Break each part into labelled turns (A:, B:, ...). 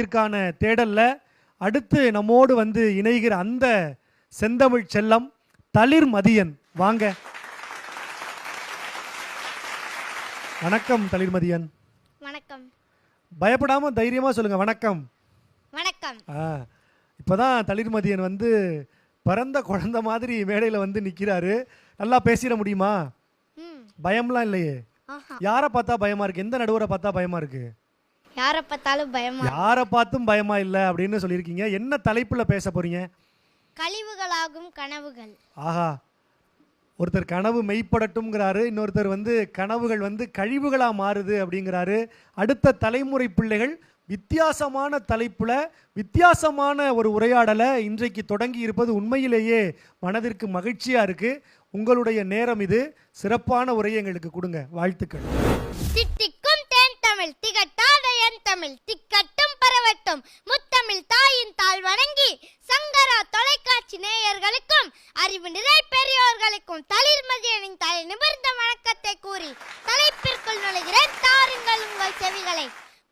A: இதற்கான தேடல்ல அடுத்து நம்மோடு வந்து இணைகிற அந்த செந்தமிழ் செல்லம் தளிர் மதியன். வாங்க. வணக்கம் தளிர் மதியன்.
B: வணக்கம்.
A: பயப்படாம தைரியமா சொல்லுங்க. வணக்கம்.
B: வணக்கம்.
A: ஆ இப்போதான் தளிர் மதியன் வந்து பிறந்த குழந்தை மாதிரி மேடையில் வந்து நிற்கிறாரு நல்லா பேசிட முடியுமா? பயம்லாம் இல்லையே. யாரை பார்த்தா பயமா இருக்கு? எந்த நடுவரை பார்த்தா பயமா இருக்கு?
B: யாரை பார்த்தாலும் பயமா?
A: யாரை பார்த்தும் பயமா இல்லை அப்படின்னு சொல்லியிருக்கீங்க. என்ன தலைப்புல பேச போறீங்க?
B: கழிவுகளாகும் கனவுகள்.
A: ஆஹா. ஒருத்தர் கனவு மெய்ப்படட்டும்ங்கிறாரு. இன்னொருத்தர் வந்து கனவுகள் வந்து கழிவுகளா மாறுது அப்படிங்கிறாரு. அடுத்த தலைமுறை பிள்ளைகள் வித்தியாசமான தலைப்புல வித்தியாசமான ஒரு உரையாடலை இன்றைக்கு தொடங்கி இருப்பது உண்மையிலேயே மனதிற்கு மகிழ்ச்சியா இருக்கு. உங்களுடைய நேரம் இது. சிறப்பான உரையை எங்களுக்கு கொடுங்க. வாழ்த்துக்கள்.
B: தித்திக்கும் தேன் தமிழ் திகட்டாத முத்தமிழ் திக்கட்டும் பரவட்டும். முத்தமிழ் தாயின் தாழ் வணங்கி சங்கரா தொலைக்காட்சி நேயர்களுக்கும் அறிவு நிறை பெரியோர்களுக்கும் தளிர் மதியனின் தலை நிமிர்ந்த வணக்கத்தை கூறி தலைப்பு நுழைகிறேன் தாருங்கள் உங்கள் செவிகளை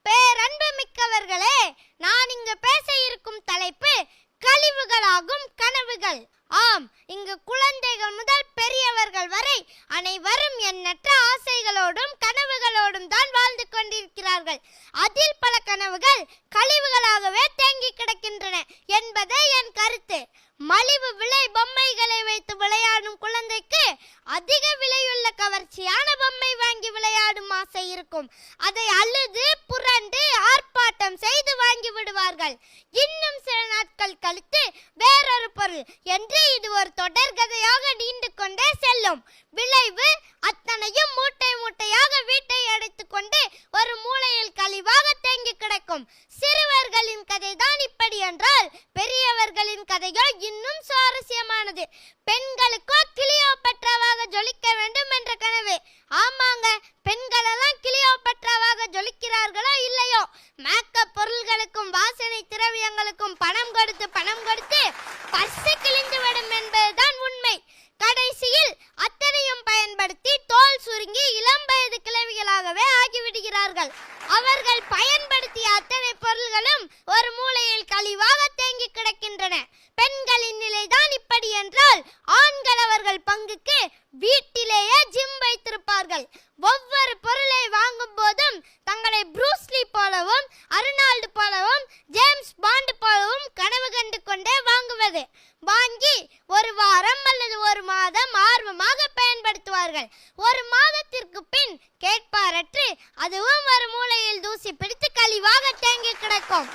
B: பேரன்பு மிக்கவர்களே நான் இங்கு பேச இருக்கும் தலைப்பு கழிவுகளாகும் கனவுகள் ஆம் இங்கு குழந்தைகள் முதல் பெரியவர்கள் வரை அனைவரும் எண்ணற்ற ஆசைகளோடும் கனவுகளோடும் தான் வாழ்ந்து கொண்டிருக்கிறார்கள் அதில் பல கனவுகள் கழிவுகளாகவே தேங்கி கிடக்கின்றன என்பதே என் கருத்து மலிவு விலை பொம்மைகளை வைத்து விளையாடும் குழந்தைக்கு அதிக விலையுள்ள கவர்ச்சியான பொம்மை வாங்கி விளையாடும் ஆசை இருக்கும். அதை அழுது புரண்டு ஆர்ப்பாட்டம் செய்து வாங்கி விடுவார்கள். இன்னும் சில நாட்கள் கழித்து வேறொரு பொருள். என்று இது ஒரு தொடர்கதையாக நீண்டு கொண்டே செல்லும். விளைவு அத்தனையும் மூட்டை மூட்டையாக வீட்டை அடைத்துக்கொண்டு ஒரு மூலையில் கழிவாக தேங்கி கிடக்கும். சிறுவர்களின் கதைதான் இப்படி என்றால் பெரியவர்களின் கதையோ இன்னும் சுவாரஸ்யமானது. பெண்களுக்கோ கிளியோபட்ராவாக ஜொலிக்க வேண்டும் என்ற கனவு. ஆமாங்க பெண்களெல்லாம் கிளியோ கிளியோபட்ராவாக ஜொலிக்கிறார்களோ இல்லையோ? மேக்கப் பொருள்களுக்கும் வாசனை திரவியங்களுக்கும் பணம் கொடுத்து பணம் அவர்கள் பயன்படுத்திய அத்தனை பொருள்களும் ஒரு மூலையில் கழிவாக தேங்கி கிடக்கின்றன. பெண்களின் நிலைதான் இப்படி என்றால் ஆண்கள் அவர்கள் பங்குக்கு வீட்டிலேயே ஜிம் வைத்திருப்பார்கள். ஒவ்வொரு பொருளை வாங்கும் போதும் தங்களை ப்ரூஸ்லி போலவும் அருணால்டு போலவும் ஜேம்ஸ் பாண்டு போலவும் கனவு கண்டு கொண்டே வாங்குவது. வாங்கி ஒரு வாரம் அல்லது ஒரு மாதம் ஆர்வமாக பயன்படுத்துவார்கள். ஒரு மாதத்திற்கு பின் கேட்பாரற்று அதுவும் ஒரு மூளை தூசி பிடித்து கழிவாக தேங்கி கிடக்கும்.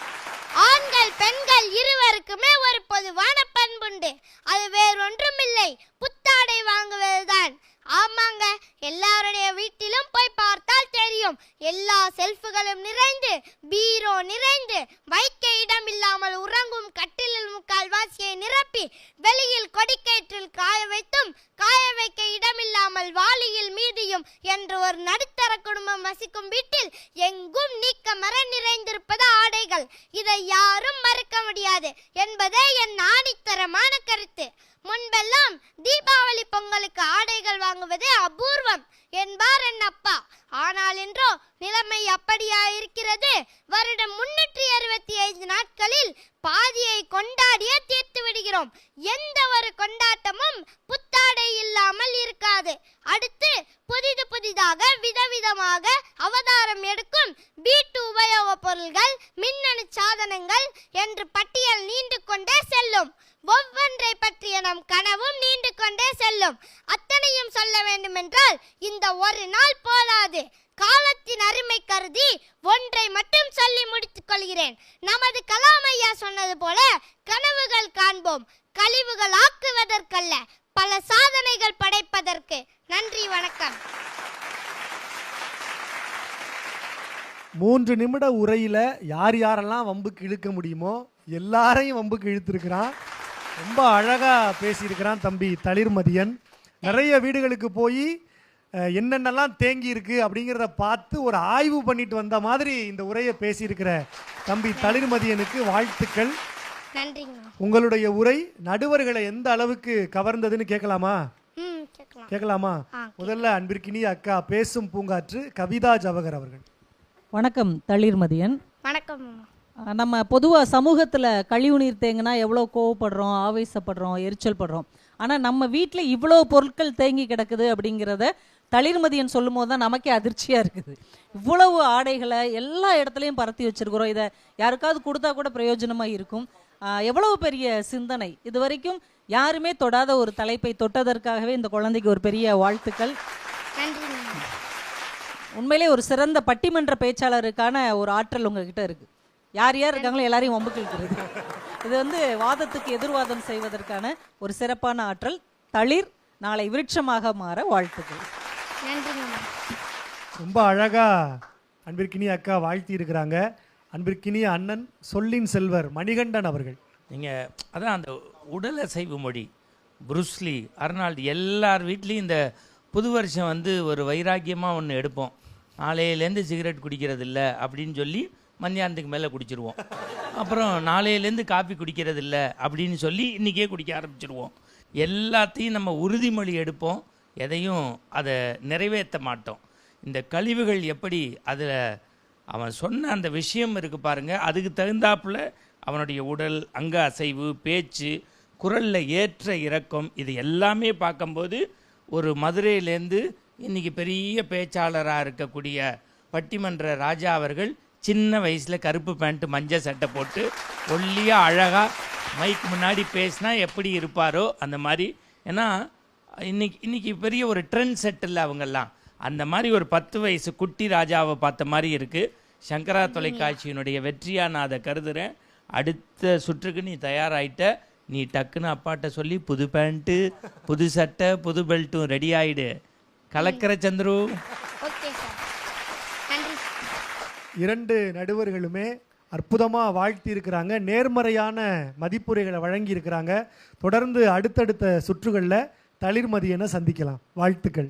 B: ஆண்கள் பெண்கள் இருவருக்குமே ஒரு பொதுவான பண்புண்டு அது வேறொன்றுமில்லை. புத்தாடை வாங்குவதுதான். ஆமாங்க எல்லாருடைய வீட்டிலும் போய் பார்த்தால் தெரியும். எல்லா செல்ஃபுகளும் நிறைந்து பீரோ நிறைந்து வைக்க இடம் இல்லாமல் உறங்கும் கட்டிலில் முக்கால் வாசியை நிரப்பி வெளியில் கொடிக்கயிற்றில் காய வைத்தும் காய வைக்க இடமில்லாமல் வாளியில் மீதியும் என்று ஒரு நடு வசிக்கும் வீட்டில் எங்கும் நீக்க மர நிறைந்திருப்பது ஆடைகள். இதை யாரும் மறுக்க முடியாது என்பதே என் ஆணித்தரமான கருத்து. முன்பெல்லாம் தீபாவளி பொங்கலுக்கு ஆடைகள் வாங்குவது அபூர்வம். என்பார் என் அப்பா. ஆனால் என்றோ நிலைமை அப்படியா இருக்கிறது வருடம் முன்னூற்றி அறுபத்தி ஐந்து நாட்களில் பாதியை கொண்டாடியே தீர்த்து விடுகிறோம். எந்த ஒரு கொண்டாட்டமும் புத்தாடை இல்லாமல் இருக்காது. அடுத்து புதிது புதிதாக விதவிதமாக அவதாரம் எடுக்கும் வீட்டு உபயோகப் பொருள்கள் மின்னணு சாதனங்கள் என்று பட்டியல் நீண்டு கொண்டே செல்லும். ஒவ்வொன்றை பற்றிய நம் கனவும் நீண்டு கொண்டே செல்லும். அத்தனையும் சொல்ல வேண்டுமென்றால் இந்த ஒரு நாள் போதாது. காலத்தின் அருமை கருதி ஒன்றை மட்டும் சொல்லி முடித்துக் கொள்கிறேன். நமது கலாம் ஐயா சொன்னது போல கனவுகள் காண்போம். கழிவுகள் ஆக்குவதற்கல்ல பல சாதனைகள் படைப்பதற்கு. நன்றி வணக்கம்.
A: மூன்று நிமிட உரையில யார் யாரெல்லாம் வம்புக்கு இழுக்க முடியுமோ எல்லாரையும் வம்புக்கு இழுத்துருக்கிறான். ரொம்ப அழகா பேசியிருக்கிறான் தம்பி தளிர்மதியன். நிறைய வீடுகளுக்கு போய் என்னென்னலாம் தேங்கி இருக்கு அப்படிங்கிறத பார்த்து ஒரு ஆய்வு பண்ணிட்டு வந்த மாதிரி இந்த உரையை பேசியிருக்கிற தம்பி தளிர்மதியனுக்கு வாழ்த்துக்கள்.
B: நன்றிங்க
A: உங்களுடைய உரை நடுவர்களை எந்த அளவுக்கு கவர்ந்ததுன்னு கேட்கலாமா?
B: ம் கேட்கலாம்.
A: முதல்ல அன்பிற்கினிய அக்கா பேசும் பூங்காற்று கவிதா ஜவஹர் அவர்கள்.
C: வணக்கம் தளிர்மதியன்.
B: வணக்கம்
C: நம்ம பொதுவாக சமூகத்தில் கழிவுநீர் தேங்கினா எவ்வளோ கோவப்படுறோம் ஆவேசப்படுறோம் எரிச்சல் படுறோம் ஆனால் நம்ம வீட்டில் இவ்வளோ பொருட்கள் தேங்கி கிடக்குது அப்படிங்கிறத தளிர்மதியன் சொல்லும் போது தான் நமக்கே அதிர்ச்சியாக இருக்குது. இவ்வளவு ஆடைகளை எல்லா இடத்துலையும் பரத்தி வச்சிருக்கிறோம். இதை யாருக்காவது கொடுத்தா கூட பிரயோஜனமாக இருக்கும். எவ்வளவு பெரிய சிந்தனை. இது வரைக்கும் யாருமே தொடாத ஒரு தலைப்பை தொட்டதற்காகவே இந்த குழந்தைக்கு ஒரு பெரிய வாழ்த்துக்கள். உண்மையிலே ஒரு சிறந்த பட்டிமன்ற பேச்சாளருக்கான ஒரு ஆற்றல் உங்ககிட்ட இருக்கு. யார் யார் இருக்காங்களோ எல்லாரையும் இழுக்கிறது. இது வந்து வாதத்துக்கு எதிர்வாதம் செய்வதற்கான ஒரு சிறப்பான ஆற்றல். தளிர் நாளை விருட்சமாக மாற வாழ்த்துக்கள்.
A: ரொம்ப அழகா அன்பிற்கினிய அக்கா வாழ்த்தி இருக்கிறாங்க அன்பிற்கினிய அண்ணன் சொல்லின் செல்வர் மணிகண்டன் அவர்கள்.
D: நீங்கள் அதான் அந்த உடல் அசைவு மொழி. புருஸ்லி அர்னால்டு எல்லார் வீட்லேயும் இந்த புது வருஷம் வந்து ஒரு வைராக்கியமாக ஒன்று எடுப்போம். நாளையிலேருந்து சிகரெட் குடிக்கிறது இல்லை அப்படின்னு சொல்லி மத்தியானத்துக்கு மேலே குடிச்சிருவோம். அப்புறம் நாளையிலேருந்து காப்பி குடிக்கிறது இல்லை அப்படின்னு சொல்லி இன்றைக்கே குடிக்க ஆரம்பிச்சிருவோம். எல்லாத்தையும் நம்ம உறுதிமொழி எடுப்போம். எதையும் அதை நிறைவேற்ற மாட்டோம். இந்த கழிவுகள் எப்படி அதில் அவன் சொன்ன அந்த விஷயம் இருக்குது பாருங்கள் அதுக்கு தகுந்தாப்புல அவனுடைய உடல் அங்க அசைவு பேச்சு குரலில் ஏற்ற இறக்கம் இது எல்லாமே பார்க்கும்போது ஒரு மதுரையிலேருந்து இன்னைக்கு பெரிய பேச்சாளராக இருக்கக்கூடிய பட்டிமன்ற ராஜா அவர்கள் சின்ன வயசில் கருப்பு பேண்ட்டு மஞ்சள் சட்டை போட்டு ஒல்லியாக அழகாக மைக் முன்னாடி பேசினா எப்படி இருப்பாரோ அந்த மாதிரி. ஏன்னா இன்னைக்கு இன்றைக்கி பெரிய ஒரு ட்ரெண்ட் செட்டில் அவங்கெல்லாம். அந்த மாதிரி ஒரு பத்து வயசு குட்டி ராஜாவை பார்த்த மாதிரி இருக்குது சங்கரா தொலைக்காட்சியினுடைய வெற்றியாக நான் அதை கருதுகிறேன் அடுத்த சுற்றுக்கு நீ தயாராகிட்ட நீ டக்குன்னு அப்பாட்ட சொல்லி புது பேண்ட்டு புது சட்டை புது பெல்ட்டும் ரெடி ஆகிடு கலக்கிற சந்துரு.
A: இரண்டு நடுவர்களுமே அற்புதமாக வாழ்த்தி இருக்கிறாங்க நேர்மறையான மதிப்புரைகளை வழங்கி இருக்கிறாங்க தொடர்ந்து அடுத்தடுத்த சுற்றுகளில் தளிர்மதியனை சந்திக்கலாம். வாழ்த்துக்கள்.